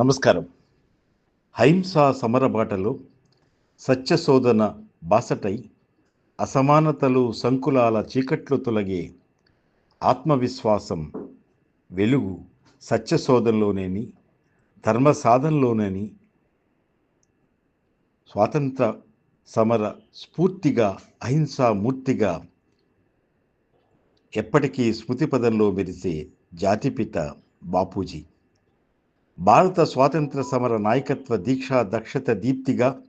నమస్కారం. హైంసా సమరబాటలో సత్యశోధన బాసటై అసమానతలు సంకులాల చీకట్లు తొలగే ఆత్మవిశ్వాసం వెలుగు సత్యశోధనలోనేని ధర్మ సాధనలోనేని స్వాతంత్ర సమర స్ఫూర్తిగా అహింసా మూర్తిగా ఎప్పటికీ స్మృతి పదంలో మెరిసే జాతిపిత బాపూజీ. భారత స్వాతంత్ర సమర నాయకత్వ దీక్షా దక్షత దీప్తిగా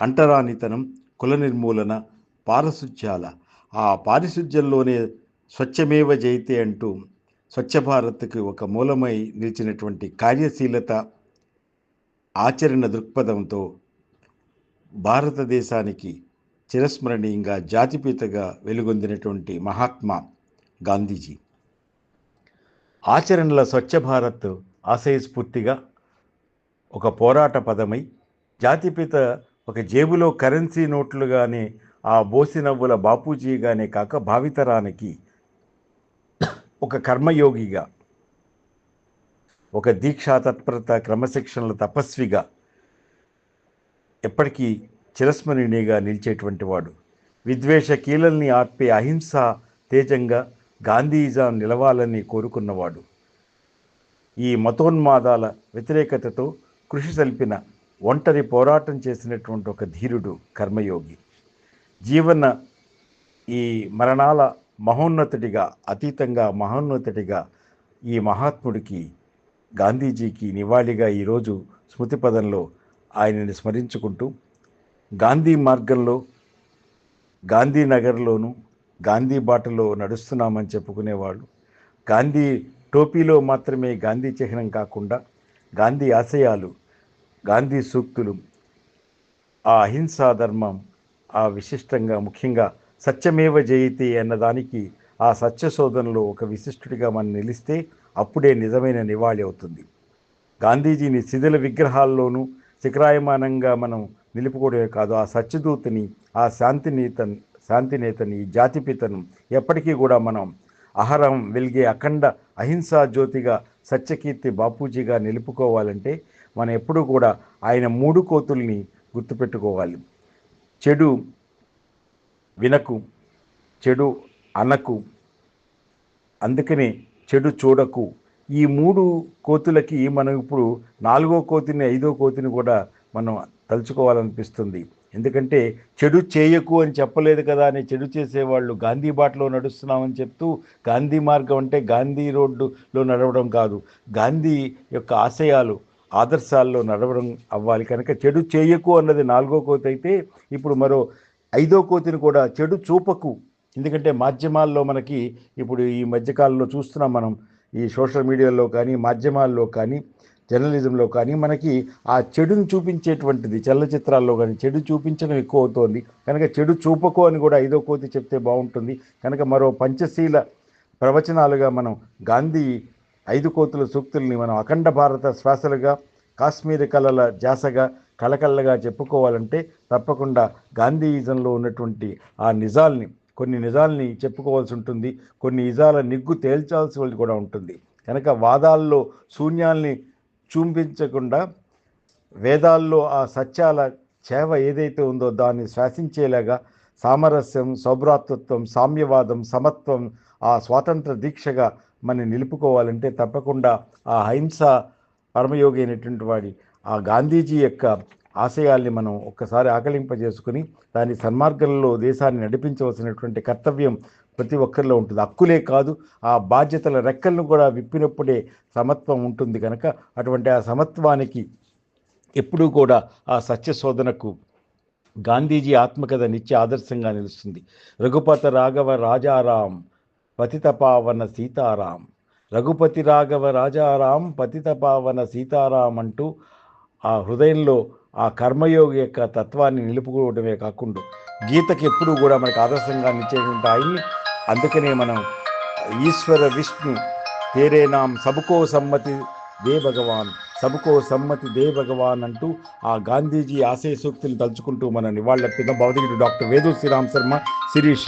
అంటరానితనం కుల నిర్మూలన పారిశుధ్యాల ఆ పారిశుధ్యంలోనే స్వచ్ఛమేవ జయితే అంటూ స్వచ్ఛ భారత్కి ఒక మూలమై నిలిచినటువంటి కార్యశీలత ఆచరణ దృక్పథంతో భారతదేశానికి చిరస్మరణీయంగా జాతిపితగా వెలుగొందినటువంటి మహాత్మా గాంధీజీ. ఆచరణల స్వచ్ఛ భారత్ ఆశయ స్ఫూర్తిగా ఒక పోరాట పదమై జాతిపిత ఒక జేబులో కరెన్సీ నోట్లుగానే ఆ బోసి నవ్వుల బాపూజీగానే కాక భావితరానికి ఒక కర్మయోగిగా ఒక దీక్షా తత్పరత క్రమశిక్షణల తపస్విగా ఎప్పటికీ చిరస్మరణీయంగా నిలిచేటువంటి వాడు. విద్వేష కీలల్ని ఆర్పే అహింస తేజంగా గాంధీజా నిలవాలని కోరుకున్నవాడు. ఈ మతోన్మాదాల వ్యతిరేకతతో కృషి సల్పిన ఒంటరి పోరాటం చేసినటువంటి ఒక ధీరుడు కర్మయోగి. జీవన ఈ మరణాల మహోన్నతుడిగా అతీతంగా మహోన్నతుడిగా ఈ మహాత్ముడికి గాంధీజీకి నివాళిగా ఈరోజు స్మృతి పదంలో ఆయనని స్మరించుకుంటూ గాంధీ మార్గంలో గాంధీనగర్లోను గాంధీ బాటలో నడుస్తున్నామని చెప్పుకునేవాళ్ళు. గాంధీ టోపీలో మాత్రమే గాంధీ చిహ్నం కాకుండా గాంధీ ఆశయాలు గాంధీ సూక్తులు ఆ అహింసా ధర్మం ఆ విశిష్టంగా ముఖ్యంగా సత్యమేవ జయతి అన్నదానికి ఆ సత్య శోధనలో ఒక విశిష్టుడిగా మనం నిలిస్తే అప్పుడే నిజమైన నివాళి అవుతుంది. గాంధీజీని శిథిల విగ్రహాల్లోనూ శిఖరాయమానంగా మనం నిలుపుకోవడమే కాదు ఆ సత్యదూతని ఆ శాంతినేత శాంతినేతని జాతిపితను ఎప్పటికీ కూడా మనం అహరం వెలిగే అఖండ అహింసా జ్యోతిగా సత్యకీర్తి బాపూజీగా నిలుపుకోవాలంటే మనం ఎప్పుడూ కూడా ఆయన మూడు కోతుల్ని గుర్తుపెట్టుకోవాలి. చెడు వినకు చెడు అనకు అందుకనే చెడు చూడకు. ఈ మూడు కోతులకి మనం ఇప్పుడు నాలుగో కోతిని ఐదో కోతిని కూడా మనం తలుచుకోవాలనిపిస్తుంది. ఎందుకంటే చెడు చేయకు అని చెప్పలేదు కదా అని చెడు చేసేవాళ్ళు గాంధీ బాటలో నడుస్తున్నామని చెప్తూ గాంధీ మార్గం అంటే గాంధీ రోడ్డులో నడవడం కాదు. గాంధీ యొక్క ఆశయాలు ఆదర్శాల్లో నడవడం అవ్వాలి. కనుక చెడు చేయకు అన్నది నాలుగో కోతి అయితే ఇప్పుడు మరో ఐదో కోతిని కూడా చెడు చూపకు. ఎందుకంటే మాధ్యమాల్లో మనకి ఇప్పుడు ఈ మధ్యకాలంలో చూస్తున్నాం మనం ఈ సోషల్ మీడియాలో కానీ మాధ్యమాల్లో కానీ జర్నలిజంలో కానీ మనకి ఆ చెడుని చూపించేటువంటిది చలనచిత్రాల్లో కానీ చెడు చూపించడం ఎక్కువ అవుతోంది కనుక చెడు చూపకు అని కూడా ఐదో కోతి చెప్తే బాగుంటుంది. కనుక మరో పంచశీల ప్రవచనాలుగా మనం గాంధీ ఐదు కోతుల సూక్తుల్ని మనం అఖండ భారత శ్వాసలుగా కాశ్మీర కళల జాసగా కళకళగా చెప్పుకోవాలంటే తప్పకుండా గాంధీయిజంలో ఉన్నటువంటి ఆ నిజాల్ని కొన్ని నిజాల్ని చెప్పుకోవాల్సి ఉంటుంది. కొన్ని నిజాల నిగ్గు తేల్చాల్సి కూడా ఉంటుంది. కనుక వాదాల్లో శూన్యాల్ని చూపించకుండా వేదాల్లో ఆ సత్యాల చేవ ఏదైతే ఉందో దాన్ని శ్వాసించేలాగా సామరస్యం సౌభ్రాతృత్వం సామ్యవాదం సమత్వం ఆ స్వాతంత్ర దీక్షగా మనం నిలుపుకోవాలంటే తప్పకుండా ఆ అహింస పరమయోగి అయినటువంటి వాడి ఆ గాంధీజీ యొక్క ఆశయాల్ని మనం ఒక్కసారి ఆకలింపజేసుకుని దాని సన్మార్గంలో దేశాన్ని నడిపించవలసినటువంటి కర్తవ్యం ప్రతి ఒక్కరిలో ఉంటుంది. హక్కులే కాదు ఆ బాధ్యతల రెక్కలను కూడా విప్పినప్పుడే సమత్వం ఉంటుంది కనుక అటువంటి ఆ సమత్వానికి ఎప్పుడూ కూడా ఆ సత్య శోధనకు గాంధీజీ ఆత్మకథ నిత్య ఆదర్శంగా నిలుస్తుంది. రఘుపత రాఘవ రాజారాం పతితపావన సీతారాం. రఘుపతి రాఘవ రాజారాం పతితపావన సీతారాం అంటూ ఆ హృదయంలో ఆ కర్మయోగి యొక్క తత్వాన్ని నిలుపుకోవడమే కాకుండా గీతకి ఎప్పుడూ కూడా మనకు ఆదర్శంగా నిచ్చేటువంటి ఆయన్ని. అందుకనే మనం ఈశ్వర విష్ణు తేరే నాం సబుకో సమ్మతి దే భగవాన్ సబుకో సమ్మతి దే భగవాన్ అంటూ ఆ గాంధీజీ ఆశయ సూక్తులు తలుచుకుంటూ మన నివాళులర్పిన భౌతికుడు డాక్టర్ వేదు శ్రీరామ్ శర్మ శిరీష.